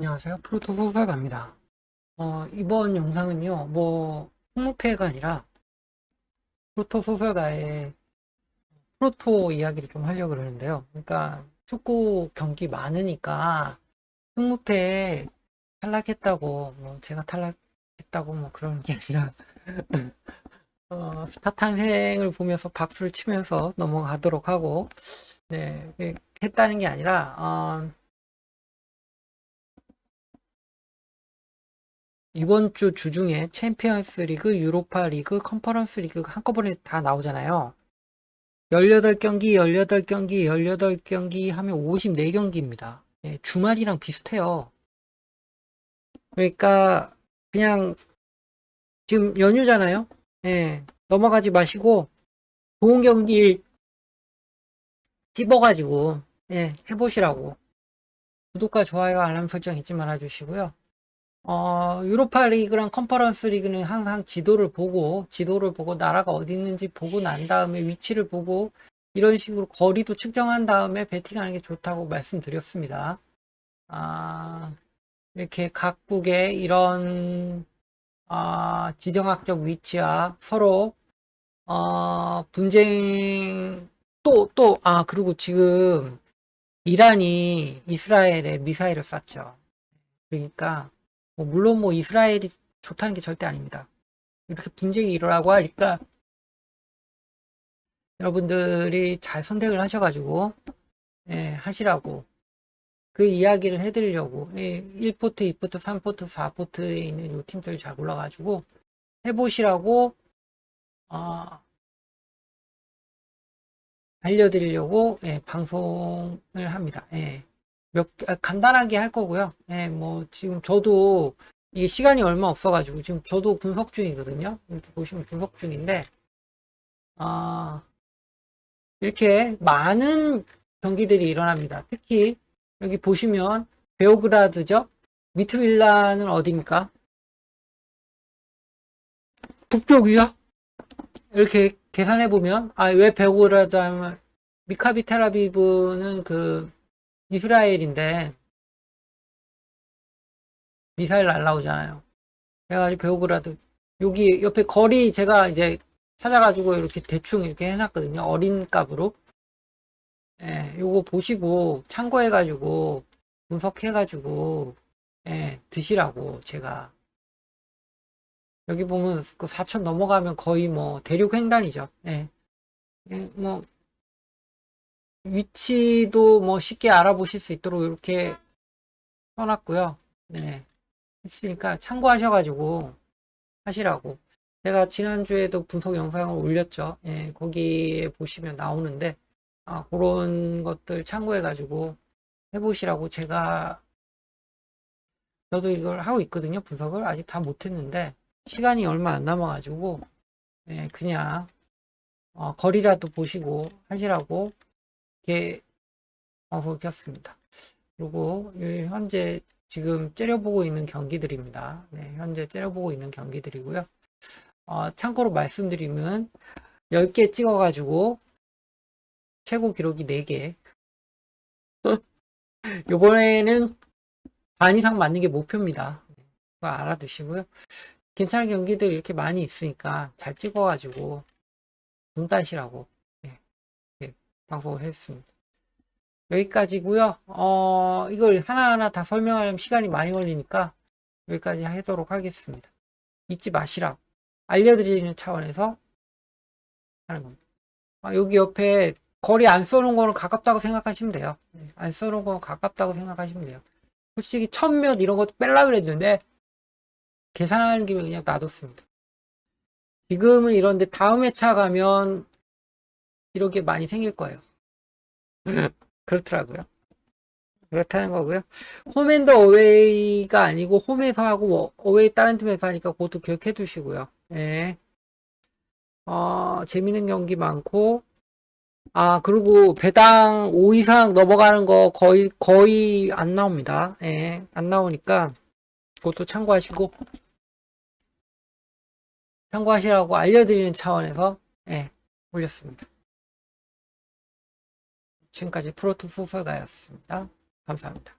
안녕하세요. 프로토 소설가입니다. 어, 이번 영상은요, 뭐, 홍무패가 아니라, 프로토 소설가의 프로토 이야기를 좀 하려고 그러는데요. 그러니까, 축구 경기 많으니까, 홍무패 탈락했다고, 뭐, 제가 탈락했다고, 뭐, 그런 게 아니라, 어, 스타 탄생을 보면서 박수를 치면서 넘어가도록 하고, 네, 했다는 게 아니라, 어, 이번 주 주중에 챔피언스 리그, 유로파 리그, 컨퍼런스 리그 한꺼번에 다 나오잖아요. 18경기, 18경기, 18경기 하면 54경기입니다. 예, 주말이랑 비슷해요. 그러니까 그냥 지금 연휴잖아요. 예, 넘어가지 마시고 좋은 경기 찝어가지고 예, 해보시라고. 구독과 좋아요, 알람 설정 잊지 말아주시고요. 어, 유로파 리그랑 컨퍼런스 리그는 항상 지도를 보고, 지도를 보고, 나라가 어디 있는지 보고 난 다음에 위치를 보고, 이런 식으로 거리도 측정한 다음에 배팅하는 게 좋다고 말씀드렸습니다. 아, 이렇게 각국의 이런, 아, 지정학적 위치와 서로, 어, 분쟁, 또, 또, 아, 그리고 지금, 이란이 이스라엘에 미사일을 쐈죠. 그러니까, 뭐 물론 뭐 이스라엘이 좋다는 게 절대 아닙니다. 이렇게 분쟁이 일어나고 하니까 여러분들이 잘 선택을 하셔가지고 예, 하시라고 그 이야기를 해드리려고 예, 1포트, 2포트, 3포트, 4포트에 있는 이 팀들 잘 골라가지고 해보시라고 어, 알려드리려고 예, 방송을 합니다. 예. 몇, 아, 간단하게 할 거고요. 예, 뭐, 지금 저도 이게 시간이 얼마 없어가지고, 지금 저도 분석 중이거든요. 이렇게 보시면 분석 중인데, 아, 이렇게 많은 경기들이 일어납니다. 특히, 여기 보시면, 베오그라드죠? 미트윌라는 어디입니까? 북쪽이요? 이렇게 계산해 보면, 아, 왜 베오그라드 하면, 미카비 텔아비브는 그, 이스라엘인데 미사일 날라오잖아요. 그래가지고 베오그라드 여기 옆에 거리 제가 이제 찾아가지고 이렇게 대충 이렇게 해놨거든요. 어린 값으로. 예, 요거 보시고 참고해가지고 분석해가지고 예, 드시라고 제가 여기 보면 그 4천 넘어가면 거의 뭐 대륙 횡단이죠. 예. 예, 뭐 위치도 뭐 쉽게 알아보실 수 있도록 이렇게 써놨고요. 네. 했으니까 참고하셔가지고 하시라고. 제가 지난주에도 분석 영상을 올렸죠. 예, 거기에 보시면 나오는데, 아, 그런 것들 참고해가지고 해보시라고 제가, 저도 이걸 하고 있거든요. 분석을. 아직 다 못했는데, 시간이 얼마 안 남아가지고, 예, 그냥, 어, 거리라도 보시고 하시라고 이렇게 방송을 켰습니다. 그리고 현재 지금 째려보고 있는 경기들입니다. 네, 현재 째려보고 있는 경기들이고요. 어, 참고로 말씀드리면 10개 찍어가지고 최고 기록이 4개. 요번에는 반 이상 맞는 게 목표입니다. 그거 알아두시고요. 괜찮은 경기들 이렇게 많이 있으니까 잘 찍어가지고 돈 따시라고 방송을 했습니다. 여기까지고요. 어, 이걸 하나하나 다 설명하려면 시간이 많이 걸리니까 여기까지 하도록 하겠습니다. 잊지 마시라. 알려드리는 차원에서 하는 겁니다. 아, 여기 옆에 거리 안 써놓은 거는 가깝다고 생각하시면 돼요. 네, 안 써놓은 거는 가깝다고 생각하시면 돼요. 솔직히 천몇 이런 것도 뺄라 그랬는데 계산하는 김에 그냥 놔뒀습니다. 지금은 이런데 다음 회차 가면 이렇게 많이 생길 거예요. 그렇더라고요. 그렇다는 거고요. 홈앤더 어웨이가 아니고 홈에서 하고 어웨이 다른 팀에서 하니까 그것도 기억해 두시고요. 예. 어, 재밌는 경기 많고 아, 그리고 배당 5 이상 넘어가는 거 거의 거의 안 나옵니다. 예. 안 나오니까 그것도 참고하시고 참고하시라고 알려드리는 차원에서 예, 올렸습니다. 지금까지 프로토 소설가였습니다. 감사합니다.